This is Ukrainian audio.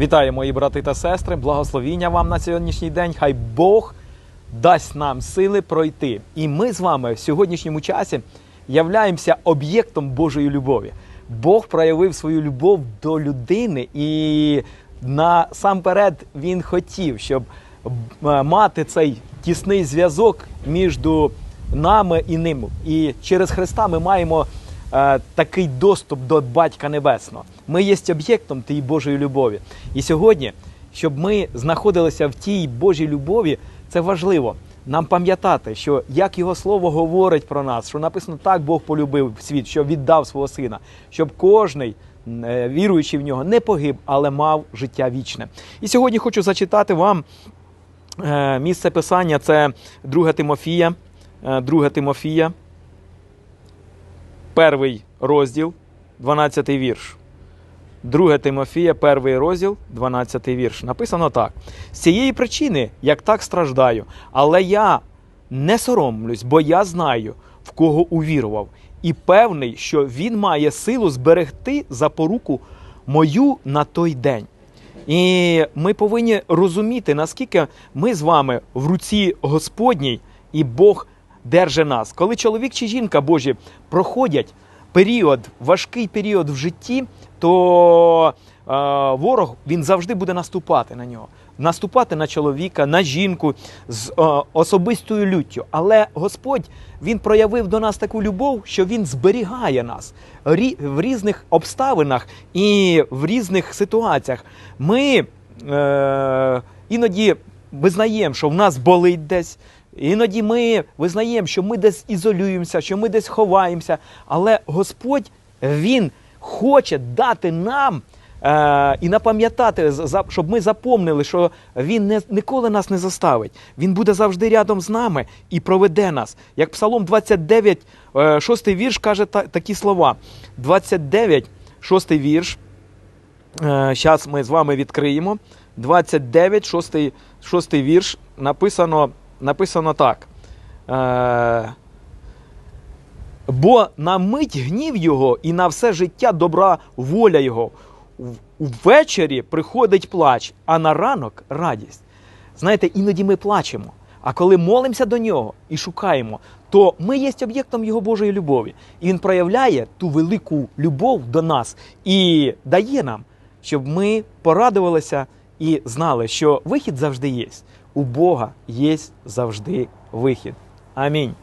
Вітаю, мої брати та сестри. Благословіння вам на сьогоднішній день. Хай Бог дасть нам сили пройти. І ми з вами в сьогоднішньому часі являємося об'єктом Божої любові. Бог проявив свою любов до людини, і насамперед він хотів, щоб е, мати цей тісний зв'язок між нами і ним. І через Христа ми маємо такий доступ до Батька Небесного. Ми є об'єктом тієї Божої любові. І сьогодні, щоб ми знаходилися в тій Божій любові, це важливо. Нам пам'ятати, що як його слово говорить про нас, що написано так Бог полюбив світ, що віддав свого сина, щоб кожний е, віруючий в нього не погиб, але мав життя вічне. І сьогодні хочу зачитати вам е, місце писання. Це 2 Тимофія, е, 2 Тимофія, перший розділ, 12 вірш. 2 Тимофія, перший розділ, 12 вірш. Написано так: з цієї причини, як так страждаю, але я не соромлюсь, бо я знаю, в кого увірував, і певний, що він має силу зберегти запоруку мою на той день. І ми повинні розуміти, наскільки ми з вами в руці Господній, і Бог держить нас. Коли чоловік чи жінка Божі проходять період, важкий період в житті, то е, ворог він завжди буде наступати на нього. Наступати на чоловіка, на жінку з е, особистою люттю. Але Господь він проявив до нас таку любов, що він зберігає нас рі, в різних обставинах і в різних ситуаціях. Ми е, іноді визнаємо, що в нас болить десь. Іноді ми визнаємо, що ми десь ізолюємося, що ми десь ховаємося. Але Господь Він хоче дати нам е, і напам'ятати, щоб ми запомнили, що Він не, ніколи нас не заставить. Він буде завжди рядом з нами і проведе нас. Як Псалом 29, е, 6 вірш каже та, такі слова. 29, 6 вірш. Зараз ми з вами відкриємо. 29, 6, 6 вірш. Написано, написано так. Е, Бо на мить гнів його і на все життя добра воля його. Ввечері приходить плач, а на ранок радість. Знаєте, іноді ми плачемо. А коли молимося до нього і шукаємо, то ми є об'єктом його Божої любові. І він проявляє ту велику любов до нас і дає нам, щоб ми порадувалися і знали, що вихід завжди є. У Бога є завжди вихід. Амінь.